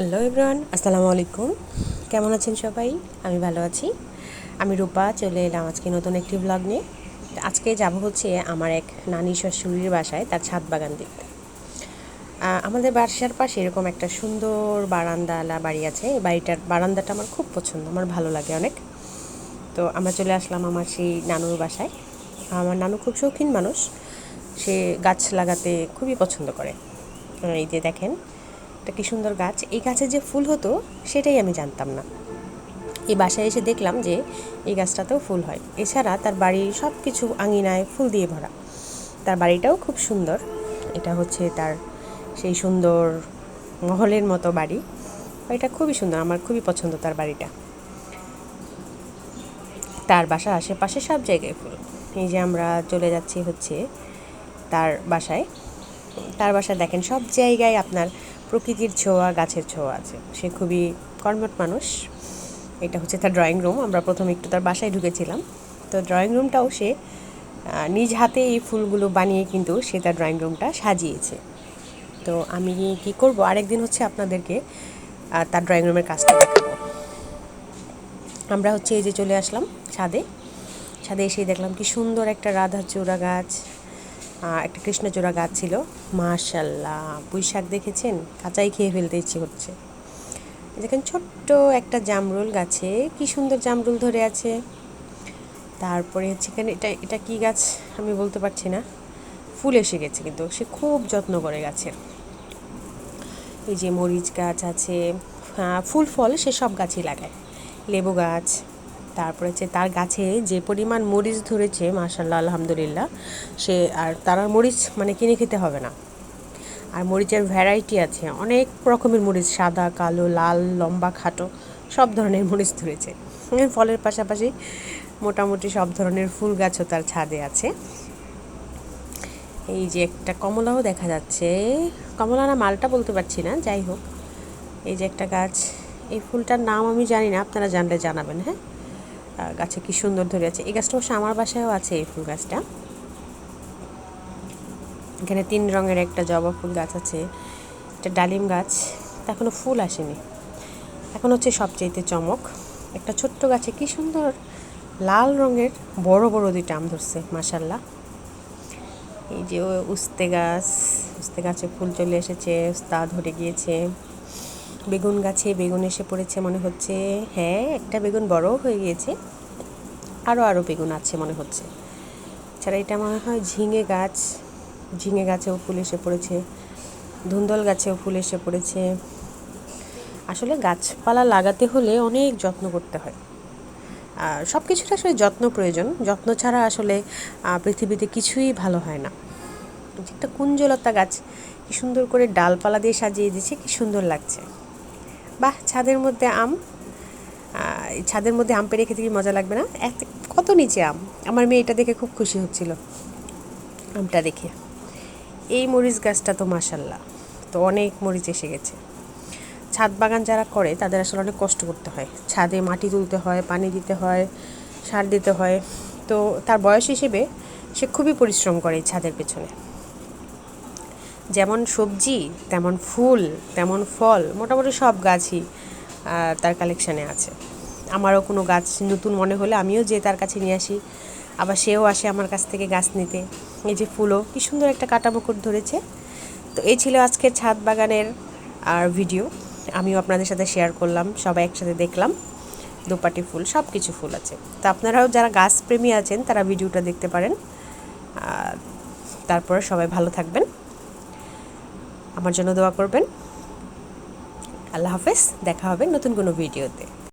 Hello everyone আসসালামু আলাইকুম। কেমন আছেন সবাই? আমি ভালো আছি। আমি রূপা, চলে এলাম আজকে নতুন একটি ব্লগ নিয়ে। আজকে যাব হচ্ছে আমার এক নানি শাশুড়ির বাসায়, তার ছাদ বাগান দেখতে। আমাদের বাসার পাশে এরকম একটা সুন্দর বারান্দালা বাড়ি আছে। এই বাড়িটার বারান্দাটা আমার খুব পছন্দ, আমার ভালো লাগে অনেক। তো আমরা চলে আসলাম আমার সেই নানুর বাসায়। আমার নানু খুব শৌখিন মানুষ। সে গাছ লাগাতে খুবই পছন্দ করে। এই যে দেখেন এটা কি সুন্দর গাছ। এই গাছে যে ফুল হতো, সেটাই আমি জানতাম না। এই বাসায় এসে দেখলাম যে এই গাছটাতেও ফুল হয়। এছাড়া তার বাড়ির সব কিছু আঙিনায় ফুল দিয়ে ভরা। তার বাড়িটাও খুব সুন্দর। এটা হচ্ছে তার সেই সুন্দর মহলের মতো বাড়ি। বাড়িটা খুবই সুন্দর, আমার খুবই পছন্দ তার বাড়িটা। তার বাসার আশেপাশে সব জায়গায় ফুল। এই যে আমরা চলে যাচ্ছি হচ্ছে তার বাসায়। তার বাসায় দেখেন, সব জায়গায় আপনার প্রকৃতির ছোঁয়া, গাছের ছোঁয়া আছে। সে খুবই কর্মট মানুষ। এটা হচ্ছে তার ড্রয়িং রুম আমরা প্রথমে একটু তার বাসায় ঢুকেছিলাম। তো ড্রয়িং রুমটাও সে নিজ হাতে এই ফুলগুলো বানিয়ে কিন্তু সে তার ড্রয়িং রুমটা সাজিয়েছে। তো আমি কি করব? আরেকদিন হচ্ছে আপনাদেরকে তার ড্রয়িং রুমের কাজটা দেখাবো। আমরা হচ্ছে এই যে চলে আসলাম ছাদে। ছাদে এসে দেখলাম কি সুন্দর একটা রাধাচূড়া গাছ। একটা কৃষ্ণচূড়া গাছ ছিল। মাশাল্লাহ পুঁই শাক দেখেছেন? কাঁচাই খেয়ে ফেলতে ইচ্ছে হচ্ছে দেখেন ছোট্ট একটা জামরুল গাছে, কি সুন্দর জামরুল ধরে আছে। তারপরে হচ্ছে এখানে এটা এটা কি গাছ? আমি বলতে পারছি না। ফুল এসে গেছে কিন্তু, সে খুব যত্ন করে গাছের। এই যে মরিচ গাছ আছে ফুল ফল সে সব গাছই লাগায়। লেবু গাছ তারপরে হচ্ছে তার গাছে যে পরিমাণ মরিচ ধরেছে মাশাল্লাহ আলহামদুলিল্লাহ, সে আর তার মরিচ মানে কিনে খেতে হবে না। আর মরিচের ভ্যারাইটি আছে, অনেক রকমের মরিচ, সাদা, কালো, লাল, লম্বা, খাটো, সব ধরনের মরিচ ধরেছে। ফলের পাশাপাশি মোটামুটি সব ধরনের ফুল গাছও তার ছাদে আছে। এই যে একটা কমলাও দেখা যাচ্ছে। কমলা না, মালটা বলতে পারছি না, যাই হোক। এই যে একটা গাছ, এই ফুলটার নাম আমি জানি না, আপনারা জানলে জানাবেন হ্যাঁ? গাছে কি সুন্দর ধরে আছে। এই গাছটা অবশ্য আমার বাসায়ও আছে এই ফুল গাছটা। এখানে তিন রঙের একটা জবা ফুল গাছ আছে একটা ডালিম গাছ, তা এখনও ফুল আসেনি। এখন হচ্ছে সবচেয়েতে চমক, একটা ছোট্ট গাছে কি সুন্দর লাল রঙের বড় বড় দুইটা আম ধরছে মাসাল্লাহ এই যে উস্তে গাছ, উস্তে গাছে ফুল চলে এসেছে তা ধরে গিয়েছে। বেগুন গাছে বেগুন এসে পড়েছে মনে হচ্ছে। হ্যাঁ একটা বেগুন বড়ও হয়ে গিয়েছে। আরও আরও বেগুন আছে মনে হচ্ছে। ছাড়া এটা মনে হয় ঝিঙে গাছ। ঝিঙে গাছেও ফুল এসে পড়েছে। ধুন্দল গাছেও ফুল এসে পড়েছে। আসলে গাছপালা লাগাতে হলে অনেক যত্ন করতে হয়। সব কিছুর আসলে যত্ন প্রয়োজন। যত্ন ছাড়া আসলে পৃথিবীতে কিছুই ভালো হয় না। একটা কুঞ্জলতা গাছ, কি সুন্দর করে ডালপালা দিয়ে সাজিয়ে দিয়েছে, কি সুন্দর লাগছে। বাহ, ছাদের মধ্যে আম। ছাদের মধ্যে আম পেড়ে খেতে কি মজা লাগবে না? এত, কত নিচে আম? আমার মেয়ে এটা দেখে খুব খুশি হচ্ছিল, আমটা দেখে। এই মরিচ গাছটা তো মাসাল্লাহ তো অনেক মরিচ এসে গেছে। ছাদ বাগান যারা করে, তাদের আসলে অনেক কষ্ট করতে হয়। ছাদে মাটি তুলতে হয়, পানি দিতে হয়, সার দিতে হয়। তো তার বয়স হিসেবে সে খুবই পরিশ্রম করে এই ছাদের পেছনে। যেমন সবজি, তেমন ফুল, তেমন ফল, মোটামুটি সব গাছই তার কালেকশানে আছে। আমারও কোনো গাছ নতুন মনে হলে আমিও যে তার কাছে নিয়ে আসি। আবার সেও আসে আমার কাছ থেকে গাছ নিতে। এই যে ফুলও, কি সুন্দর একটা কাটা মুকুট ধরেছে। তো এই ছিল আজকের ছাদ বাগানের, আর ভিডিও আমিও আপনাদের সাথে শেয়ার করলাম, সবাই একসাথে দেখলাম। দোপাটি ফুল সব কিছু ফুল আছে। তো আপনারাও যারা গাছ প্রেমী আছেন, তারা ভিডিওটা দেখতে পারেন। তারপরে সবাই ভালো থাকবেন। আমার জন্য দোয়া করবেন। আল্লাহ হাফেজ দেখা হবে নতুন কোনো ভিডিওতে।